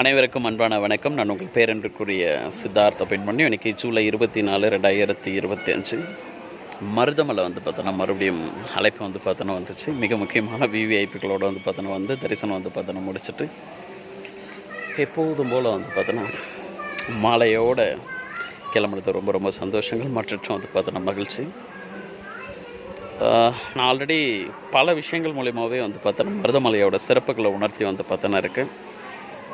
அனைவருக்கும் அன்பான வணக்கம். நான் உங்கள் பேரன்றுக்குரிய சித்தார்த்த பண்ணி இன்னைக்கு ஜூலை இருபத்தி நாலு ரெண்டாயிரத்தி இருபத்தி அஞ்சு. மருதமலை வந்து பார்த்தோன்னா மறுபடியும் அழைப்பு வந்து பார்த்தோன்னா வந்துச்சு. மிக முக்கியமான விவிஐபிக்களோடு வந்து பார்த்தோன்னா வந்து தரிசனம் வந்து பார்த்தோன்னா முடிச்சுட்டு எப்போதும் போல் வந்து பார்த்தோன்னா மாலையோட கிளம்புறது ரொம்ப ரொம்ப சந்தோஷங்கள் மற்றற்ற வந்து பார்த்தோன்னா மகிழ்ச்சி. நான் ஆல்ரெடி பல விஷயங்கள் மூலியமாகவே வந்து பார்த்தோன்னா மருதமலையோட சிறப்புகளை உணர்த்தி வந்து பார்த்தோன்னா இருக்குது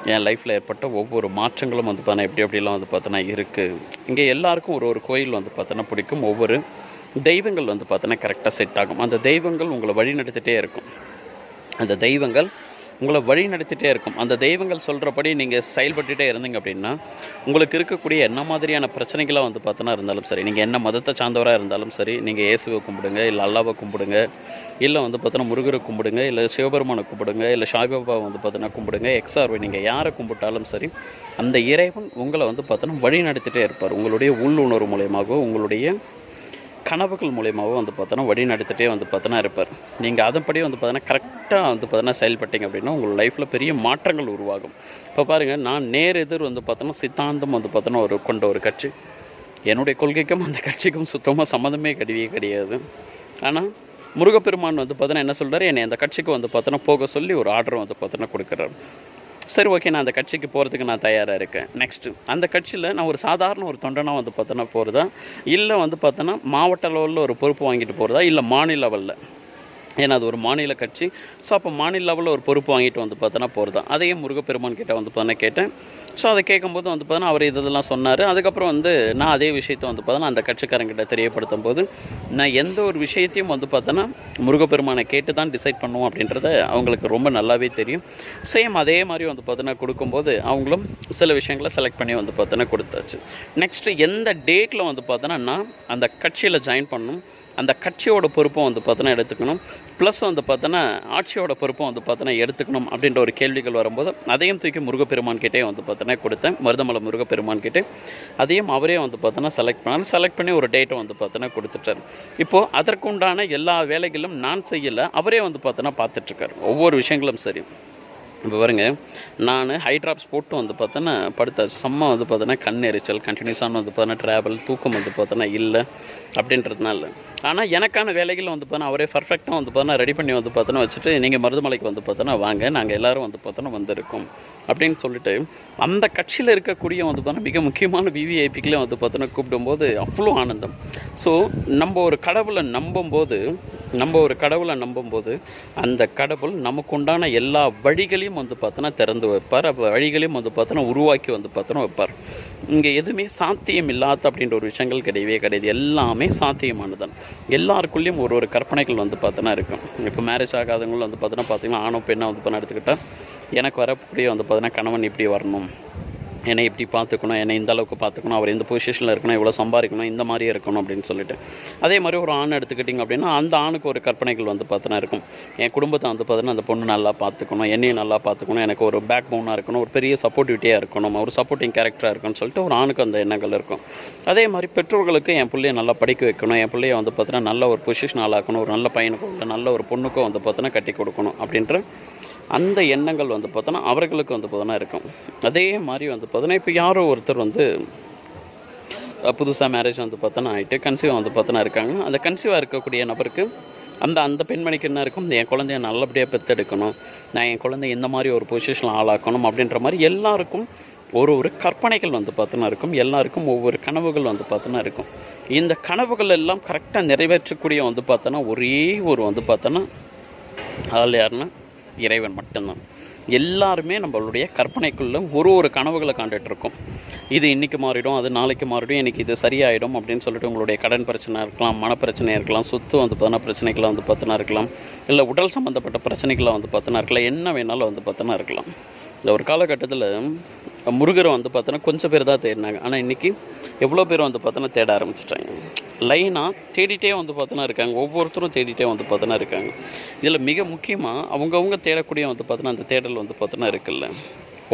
என் லைஃப்பில் ஏற்பட்ட ஒவ்வொரு மாற்றங்களும் வந்து பார்த்தோன்னா எப்படி எப்படிலாம் வந்து பார்த்தோன்னா இருக்குது இங்கே எல்லாருக்கும் ஒரு ஒரு கோயில் வந்து பார்த்தோன்னா பிடிக்கும். ஒவ்வொரு தெய்வங்கள் வந்து பார்த்தோன்னா கரெக்டாக செட் ஆகும். அந்த தெய்வங்கள் உங்களை வழி நடத்திட்டே இருக்கும். அந்த தெய்வங்கள் உங்களை வழி நடத்திட்டே இருக்கும். அந்த தெய்வங்கள் சொல்கிறபடி நீங்கள் செயல்பட்டுகிட்டே இருந்தீங்க அப்படின்னா உங்களுக்கு இருக்கக்கூடிய என்ன மாதிரியான பிரச்சனைகளாக வந்து பார்த்தோன்னா இருந்தாலும் சரி நீங்கள் என்ன மதத்தை சார்ந்தவராக இருந்தாலும் சரி நீங்கள் இயேசுவை கும்பிடுங்க இல்லை அல்லாவை கும்பிடுங்க இல்லை வந்து பார்த்தோன்னா முருகரை கும்பிடுங்க இல்லை சிவபெருமானை கும்பிடுங்க இல்லை சாய்பாபாவை வந்து பார்த்தோன்னா கும்பிடுங்க எக்ஸ்ஆர்வை நீங்கள் யாரை கும்பிட்டாலும் சரி அந்த இறைவன் உங்களை வந்து பார்த்தோன்னா வழி நடத்திட்டே இருப்பார். உங்களுடைய உள்ளுணர்வு மூலியமாகவோ உங்களுடைய கனவுகள் மூலியமாகவும் வந்து பார்த்தோன்னா வழி நடத்திட்டே வந்து பார்த்தோன்னா இருப்பார். நீங்கள் அதன்படி வந்து பார்த்தோன்னா கரெக்டாக வந்து பார்த்தோன்னா செயல்பட்டீங்க அப்படின்னா உங்கள் லைஃப்பில் பெரிய மாற்றங்கள் உருவாகும். இப்போ பாருங்கள் நான் நேர் எதிர் வந்து பார்த்தோன்னா சித்தாந்தம் வந்து பார்த்தோன்னா ஒரு கொண்ட ஒரு கட்சி. என்னுடைய கொள்கைக்கும் அந்த கட்சிக்கும் சுத்தமாக சம்மந்தமே கிடையவே கிடையாது. ஆனால் முருகப்பெருமான் வந்து பார்த்தோன்னா என்ன சொல்கிறாரு என்னை அந்த கட்சிக்கு வந்து பார்த்தோன்னா போக சொல்லி ஒரு ஆர்டர் வந்து பார்த்தோன்னா கொடுக்குறாரு. சரி ஓகே நான் அந்த கட்சிக்கு போகிறதுக்கு நான் தயாராக இருக்கேன். நெக்ஸ்ட்டு அந்த கட்சியில் நான் ஒரு சாதாரண ஒரு தொண்டனாக வந்து பார்த்தோன்னா போகிறதா இல்லை வந்து பார்த்தோன்னா மாவட்ட லெவலில் ஒரு பொறுப்பு வாங்கிட்டு போகிறதா இல்லை மாநில லெவலில். ஏன்னா அது ஒரு மாநில கட்சி. ஸோ அப்போ மாநில லெவலில் ஒரு பொறுப்பு வாங்கிட்டு வந்து பார்த்தோன்னா போகிறதா அதையே முருகப்பெருமான் கிட்டே வந்து பார்த்தோன்னா கேட்டேன். ஸோ அதை கேட்கும்போது வந்து பார்த்தோன்னா அவர் இதெல்லாம் சொன்னார் அதுக்கப்புறம் வந்து நான் அதே விஷயத்தை வந்து பார்த்தோன்னா அந்த கட்சிக்காரங்கிட்ட தெரியப்படுத்தும் போது நான் எந்த ஒரு விஷயத்தையும் வந்து பார்த்தோன்னா முருகப்பெருமானை கேட்டு தான் டிசைட் பண்ணுவோம் அப்படின்றத அவங்களுக்கு ரொம்ப நல்லாவே தெரியும் சேம் அதே மாதிரி வந்து பார்த்தோன்னா கொடுக்கும்போது அவங்களும் சில விஷயங்களை செலக்ட் பண்ணி வந்து பார்த்தோன்னா கொடுத்தாச்சு நெக்ஸ்ட்டு எந்த டேட்டில் வந்து பார்த்தோன்னா நான் அந்த கட்சியில் ஜாயின் பண்ணணும் அந்த கட்சியோட பொறுப்பும் வந்து பார்த்தோன்னா எடுத்துக்கணும் ப்ளஸ் வந்து பார்த்தோன்னா ஆட்சியோட பொறுப்பும் வந்து பார்த்தோன்னா எடுத்துக்கணும் அப்படின்ற ஒரு கேள்விகள் வரும்போது அதையும் தூக்கி முருகப்பெருமான் கிட்டே வந்து பார்த்தோன்னா கொடுத்தேன். மருதமலை முருகப்பெருமான் கிட்டே. அதையும் அவரே வந்து பார்த்தோன்னா செலக்ட் பண்ணாலும் செலக்ட் பண்ணி ஒரு டேட்டை வந்து பார்த்தோன்னா கொடுத்துட்டார். இப்போது அதற்குண்டான எல்லா வேலைகளும் நான் செய்யலை. அவரே வந்து பார்த்தோன்னா பார்த்துட்ருக்காரு ஒவ்வொரு விஷயங்களும் சரி. இப்போ பாருங்க நான் ஹைட்ராப்ஸ் போட்டு வந்து பார்த்தோன்னா படுத்த செம்ம வந்து பார்த்தோன்னா கண் எரிச்சல் கண்டினியூஸான வந்து பார்த்தோன்னா ட்ராவல் தூக்கம் வந்து பார்த்தோன்னா இல்லை அப்படின்றதுனால. ஆனால் எனக்கான வேலைகள் வந்து பார்த்தோன்னா அவரே பர்ஃபெக்டாக வந்து பார்த்தோன்னா ரெடி பண்ணி வந்து பார்த்தோன்னா வச்சுட்டு நீங்கள் மருதுமலைக்கு வந்து பார்த்தோன்னா வாங்க நாங்கள் எல்லோரும் வந்து பார்த்தோன்னா வந்திருக்கோம். அப்படின்னு சொல்லிட்டு அந்த கட்சியில் இருக்கக்கூடிய வந்து பார்த்தோன்னா மிக முக்கியமான விவிஐபிக்களே வந்து பார்த்தோன்னா கூப்பிடும்போது அவ்வளோ ஆனந்தம். ஸோ நம்ம ஒரு கடவுளை நம்பும்போது நம்ம ஒரு கடவுளை நம்பும்போது அந்த கடவுள் நமக்கு உண்டான எல்லா வழிகளையும் வந்து பார்த்தோன்னா திறந்து வைப்பார். அப்போ வழிகளையும் வந்து பார்த்தோன்னா உருவாக்கி வந்து பார்த்தோன்னா வைப்பார். இங்கே எதுவுமே சாத்தியம் இல்லாத அப்படின்ற ஒரு விஷயங்கள் கிடையவே கிடையாது. எல்லாமே சாத்தியமானதான் எல்லாருக்குள்ளேயும் ஒரு ஒரு கற்பனைகள் வந்து பார்த்தோன்னா இருக்கும். இப்போ மேரேஜ் ஆகாதவங்களும் வந்து பார்த்தோன்னா பார்த்தீங்கன்னா ஆணும் பெண்ணாக வந்து பண்ண எடுத்துக்கிட்டால் எனக்கு வரக்கூடிய வந்து பார்த்தோன்னா கணவன் இப்படி வரணும். என்னை இப்படி பார்த்துக்கணும் என்னை இந்த அளவுக்கு பார்த்துக்கணும் அவர் இந்த பொசிஷனில் இருக்கணும் இவ்வளோ சம்பாதிக்கணும் இந்த மாதிரி இருக்கணும் அப்படின்னு சொல்லிட்டு. அதே மாதிரி ஒரு ஆண் எடுத்துக்கிட்டிங்க அப்படின்னா அந்த ஆணுக்கு ஒரு கற்பனைகள் வந்து பார்த்தோன்னா இருக்கும். என் குடும்பத்தை வந்து பார்த்தோன்னா அந்த பொண்ணு நல்லா பார்த்துக்கணும் என்னையும் நல்லா பார்த்துக்கணும் எனக்கு ஒரு பேக் போனாக இருக்கணும் ஒரு பெரிய சப்போர்ட்டிவிட்டியாக இருக்கணும் ஒரு சப்போர்ட்டிங் கேரக்டராக இருக்கணும்னு சொல்லிட்டு ஒரு ஆணுக்கு அந்த எண்ணங்கள் இருக்கும். அதே மாதிரி பெற்றோர்களுக்கு என் பிள்ளைய நல்லா படிக்க வைக்கணும் என் பிள்ளைய வந்து பார்த்தோன்னா நல்ல ஒரு பொசிஷன் ஆளாக்கணும் ஒரு நல்ல பையனுக்கும் இல்லை நல்ல ஒரு பொண்ணுக்கும் வந்து பார்த்தோன்னா கட்டி கொடுக்கணும் அப்படின்ற அந்த எண்ணங்கள் வந்து பார்த்தோன்னா அவர்களுக்கு வந்து பார்த்தோன்னா இருக்கும். அதே மாதிரி வந்து பார்த்தோன்னா இப்போ யாரோ ஒருத்தர் வந்து புதுசாக மேரேஜ் வந்து பார்த்தோன்னா ஆகிட்டு கன்சீவ் வந்து பார்த்தோன்னா இருக்காங்க. அந்த கன்சீவாக இருக்கக்கூடிய நபருக்கு அந்த அந்த பெண்மணிக்கு என்ன இருக்கும்? என் குழந்தைய நல்லபடியாக பெற்றெடுக்கணும் நான் என் குழந்தை இந்த மாதிரி ஒரு பொசிஷனில் ஆளாக்கணும் அப்படின்ற மாதிரி எல்லாருக்கும் ஒரு ஒரு கற்பனைகள் வந்து பார்த்தோன்னா இருக்கும். எல்லாருக்கும் ஒவ்வொரு கனவுகள் வந்து பார்த்தோன்னா இருக்கும். இந்த கனவுகள் எல்லாம் கரெக்டாக நிறைவேற்றக்கூடிய வந்து பார்த்தோன்னா ஒரே ஒரு வந்து பார்த்தோன்னா அதில் யாருன்னா இறைவன் மட்டும்தான். எல்லாருமே நம்மளுடைய கற்பனைக்குள்ளே ஒரு ஒரு கனவுகளை காண்டுட்டு இருக்கோம். இது இன்றைக்கி மாறிடும் அது நாளைக்கு மாறிடும் எனக்கு இது சரியாயிடும் அப்படின்னு சொல்லிட்டு உங்களுடைய கடன் பிரச்சனை இருக்கலாம் மனப்பிரச்சனையாக இருக்கலாம் சொத்து வந்து பார்த்தோன்னா பிரச்சனைகளாக வந்து பார்த்தினா இருக்கலாம் இல்லை உடல் சம்மந்தப்பட்ட பிரச்சனைகளாக வந்து பார்த்தினா இருக்கலாம் என்ன வேணாலும் வந்து பார்த்தோன்னா இருக்கலாம். இந்த ஒரு காலகட்டத்தில் முருகரை வந்து பார்த்தோன்னா கொஞ்சம் பேர் தான் தேடினாங்க. ஆனால் இன்றைக்கி எவ்வளோ பேர் வந்து பார்த்தோன்னா தேட ஆரம்பிச்சிட்டாங்க. லைனாக தேடிட்டே வந்து பார்த்தோன்னா இருக்காங்க. ஒவ்வொருத்தரும் தேடிட்டே வந்து பார்த்தோன்னா இருக்காங்க. இதில் மிக முக்கியமாக அவங்கவுங்க தேடக்கூடிய வந்து பார்த்தோன்னா அந்த தேடல் வந்து பார்த்தோன்னா இருக்குல்ல.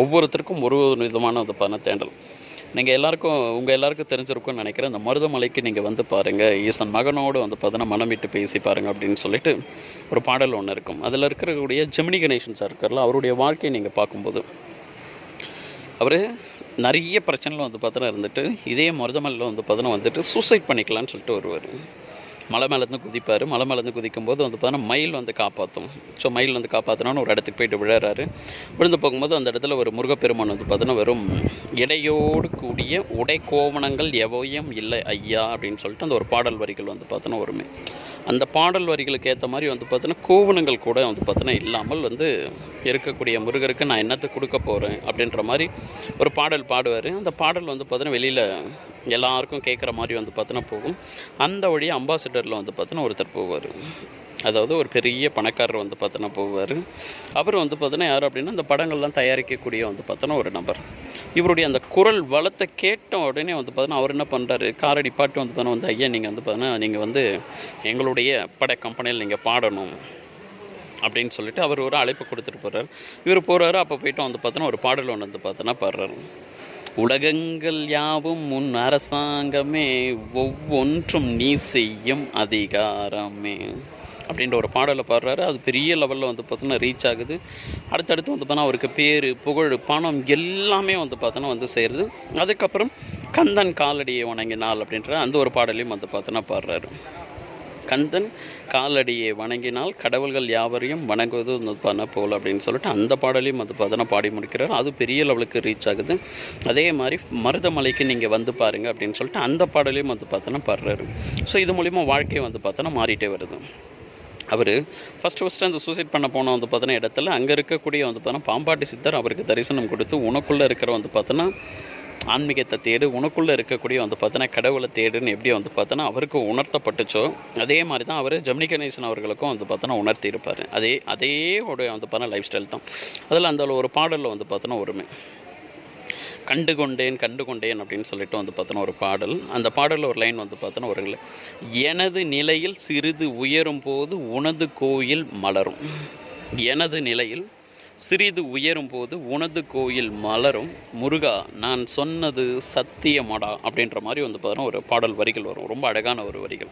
ஒவ்வொருத்தருக்கும் ஒரு ஒரு விதமான வந்து பார்த்தோன்னா தேடல். நீங்கள் எல்லாருக்கும் உங்கள் எல்லாருக்கும் தெரிஞ்சிருக்கும்னு நினைக்கிறேன். அந்த மருதமலைக்கு நீங்கள் வந்து பாருங்கள் ஈசன் மகனோடு வந்து பார்த்தோன்னா மனம் விட்டு பேசி பாருங்கள் அப்படின்னு சொல்லிட்டு ஒரு பாடல் ஒன்று இருக்கும். அதில் இருக்கக்கூடிய ஜெமினி கணேசன் சார் இருக்கார்ல அவருடைய வாழ்க்கையை நீங்கள் பார்க்கும்போது அவர் நிறைய பிரச்சனையில் வந்து பார்த்தோன்னா இருந்துட்டு இதே மருதமலையில் வந்து பார்த்தோன்னா வந்துட்டு சூசைட் பண்ணிக்கலாம்னு சொல்லிட்டு வருவார். மலை மேலேருந்து குதிப்பார். மலை மேலேருந்து குதிக்கும்போது வந்து பார்த்தோன்னா மயில் வந்து காப்பாற்றும் ஸோ மயில் வந்து காப்பாற்றணும்னு ஒரு இடத்துக்கு போயிட்டு விழுறாரு விழுந்து போகும்போது அந்த இடத்துல ஒரு முருகப்பெருமான் வந்து பார்த்தோன்னா வெறும் இடையோடு கூடிய உடை கோவணங்கள் எவையும் இல்லை ஐயா அப்படின்னு சொல்லிட்டு அந்த ஒரு பாடல் வரிகள் வந்து பார்த்தோன்னா வருமே. அந்த பாடல் வரிகளுக்கு ஏற்ற மாதிரி வந்து பார்த்தோன்னா கோவணங்கள் கூட வந்து பார்த்தோன்னா இல்லாமல் வந்து இருக்கக்கூடிய முருகருக்கு நான் என்னத்தை கொடுக்க போகிறேன் அப்படின்ற மாதிரி ஒரு பாடல் பாடுவார். அந்த பாடல் வந்து பார்த்தோன்னா வெளியில் எல்லாருக்கும் கேட்குற மாதிரி வந்து பார்த்தோன்னா போகும். அந்த வழி அம்பாசிடரில் வந்து பார்த்தோன்னா ஒருத்தர் போவார். அதாவது ஒரு பெரிய பணக்காரர் வந்து பார்த்தோன்னா போவார். அவர் வந்து பார்த்தோன்னா யார் அப்படின்னா இந்த படங்கள்லாம் தயாரிக்கக்கூடிய வந்து பார்த்தோன்னா ஒரு நபர். இவருடைய அந்த குரல் வளத்தை கேட்ட உடனே வந்து பார்த்தோன்னா அவர் என்ன பண்ணுறாரு காரடி பாட்டு வந்து பார்த்தோன்னா வந்து ஐயா நீங்கள் வந்து பார்த்தோன்னா நீங்கள் வந்து எங்களுடைய பட கம்பெனியில் நீங்கள் பாடணும். அப்படின்னு சொல்லிட்டு அவர் ஒரு அழைப்பு கொடுத்துட்டு போகிறார் இவர் போகிறாரு அப்போ போயிட்டு வந்து பார்த்தோன்னா ஒரு பாடல் ஒன்று வந்து பார்த்தோன்னா பாடுறாரு. உலகங்கள் யாவும் முன் அரசாங்கமே ஒவ்வொன்றும் நீ செய்யும் அதிகாரமே. அப்படின்ற ஒரு பாடலை பாடுறாரு. அது பெரிய லெவலில் வந்து பார்த்தோன்னா ரீச் ஆகுது. அடுத்தடுத்து வந்து பார்த்தோன்னா அவருக்கு பேர் புகழ் பணம் எல்லாமே வந்து பார்த்தோன்னா வந்து சேருது. அதுக்கப்புறம் கந்தன் காலடியை வணங்கினாள் அப்படின்ற அந்த ஒரு பாடலையும் வந்து பார்த்தோன்னா பாடுறாரு. கந்தன் காலடியை வணங்கினால் கடவுள்கள் யாவரையும் வணங்குவது வந்து பண்ண போல் அப்படின்னு சொல்லிட்டு அந்த பாடலையும் அது பார்த்தோன்னா பாடி முடிக்கிறார். அது பெரிய லெவலுக்கு ரீச் ஆகுது. அதே மாதிரி மருதமலைக்கு நீங்கள் வந்து பாருங்க அப்படின்னு சொல்லிட்டு அந்த பாடலையும் வந்து பார்த்தோன்னா பாடுறாரு. ஸோ இது மூலிமா வாழ்க்கை வந்து பார்த்தோன்னா மாறிட்டே வருது. அவர் ஃபஸ்ட்டு ஃபஸ்ட்டு அந்த சூசைட் பண்ண போன வந்து பார்த்தோன்னா இடத்துல அங்கே இருக்கக்கூடிய வந்து பார்த்தோன்னா பாம்பாட்டி சித்தர் அவருக்கு தரிசனம் கொடுத்து உனக்குள்ளே இருக்கிற வந்து பார்த்தோன்னா ஆன்மீகத்தை தேடு உனக்குள்ளே இருக்கக்கூடிய வந்து பார்த்தோன்னா கடவுளை தேடுன்னு எப்படி வந்து பார்த்தோன்னா அவருக்கு உணர்த்தப்பட்டுச்சோ அதே மாதிரி தான் அவர் ஜெமினி கணேசன் அவர்களுக்கும் வந்து பார்த்தோன்னா உணர்த்தி இருப்பார் அதே அதே உடைய வந்து பார்த்தோன்னா லைஃப் ஸ்டைல் தான். அதில் அந்த ஒரு பாடலில் வந்து பார்த்தோன்னா ஒருமை. கண்டு கொண்டேன் கண்டு கொண்டேன் அப்படின்னு சொல்லிட்டு வந்து பார்த்தோன்னா ஒரு பாடல். அந்த பாடலில் ஒரு லைன் வந்து பார்த்தோன்னா ஒரு எனது நிலையில் சிறிது உயரும் போது உனது கோயில் மலரும். எனது நிலையில் சிறிது உயரும் போது உனது கோயில் மலரும். முருகா நான் சொன்னது சத்தியமடா அப்படின்ற மாதிரி வந்து பார்த்தோன்னா ஒரு பாடல் வரிகள் வரும். ரொம்ப அழகான ஒரு வரிகள்.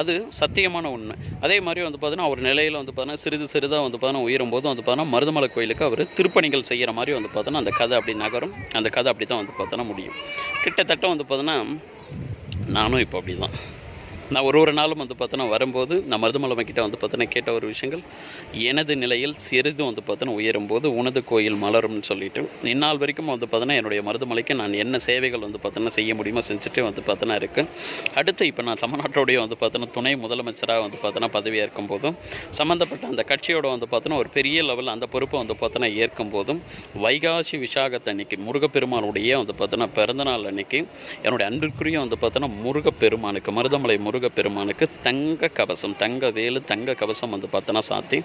அது சத்தியமான உண்மை அதே மாதிரி வந்து பார்த்தீங்கன்னா அவர் நிலையில் வந்து பார்த்தீங்கன்னா சிறிது சிறிதாக வந்து பார்த்தீங்கன்னா உயரும் போது வந்து பார்த்தீங்கன்னா மருதமலை கோயிலுக்கு அவர் திருப்பணிகள் செய்கிற மாதிரி வந்து பார்த்தோன்னா அந்த கதை அப்படி நகரும். அந்த கதை அப்படி தான் வந்து பார்த்தோன்னா முடியும். கிட்டத்தட்ட வந்து பார்த்தோன்னா நானும் இப்போ அப்படி தான் நான் ஒரு ஒரு நாளும் வந்து பார்த்தோன்னா வரும்போது நான் மருதமலை கிட்ட வந்து பார்த்தோன்னா கேட்ட ஒரு விஷயங்கள் எனது நிலையில் சிறிது வந்து பார்த்தோன்னா உயரும்போது உனது கோயில் மலரும்னு சொல்லிட்டு இந்நாள் வரைக்கும் வந்து பார்த்தோன்னா என்னுடைய மருதமலைக்கு நான் என்ன சேவைகள் வந்து பார்த்தோன்னா செய்ய முடியுமோ செஞ்சுட்டு வந்து பார்த்தோன்னா இருக்கேன் அடுத்து இப்போ நான் தமிழ்நாட்டோடைய வந்து பார்த்தோன்னா துணை முதலமைச்சராக வந்து பார்த்தோன்னா பதவியாக இருக்கும் போதும் சம்மந்தப்பட்ட அந்த கட்சியோட வந்து பார்த்தோன்னா ஒரு பெரிய லெவலில் அந்த பொறுப்பை வந்து பார்த்தோன்னா ஏற்கும் போதும் வைகாசி விசாகத்தை அன்னைக்கு முருகப்பெருமானுடைய வந்து பார்த்தோன்னா பிறந்தநாள் அன்னைக்கு என்னுடைய அன்பிற்குரிய வந்து பார்த்தோன்னா முருகப்பெருமானுக்கு மருதமலை முருக முருகப்பெருமானுக்கு தங்க கவசம் தங்க வேலு தங்க கவசம் வந்து பார்த்தோன்னா சாத்தி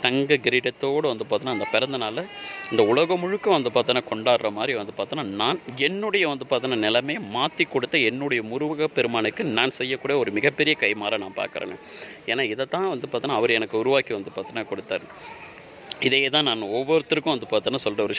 தங்க கிரீடத்தோடு வந்து பார்த்தோன்னா அந்த பிறந்த இந்த உலகம் முழுக்க வந்து பார்த்தோன்னா கொண்டாடுற மாதிரி வந்து பார்த்தோன்னா நான் என்னுடைய வந்து பார்த்தோன்னா நிலைமையை மாற்றி கொடுத்த என்னுடைய முருகப்பெருமானுக்கு நான் செய்யக்கூடிய ஒரு மிகப்பெரிய கைமாற நான் பார்க்குறேங்க. ஏன்னா இதை தான் வந்து பார்த்தோன்னா அவர் எனக்கு உருவாக்கி வந்து பார்த்தோன்னா கொடுத்தாரு. இதையே தான் நான் ஒவ்வொருத்தருக்கும் வந்து பார்த்தோன்னா சொல்கிற ஒரு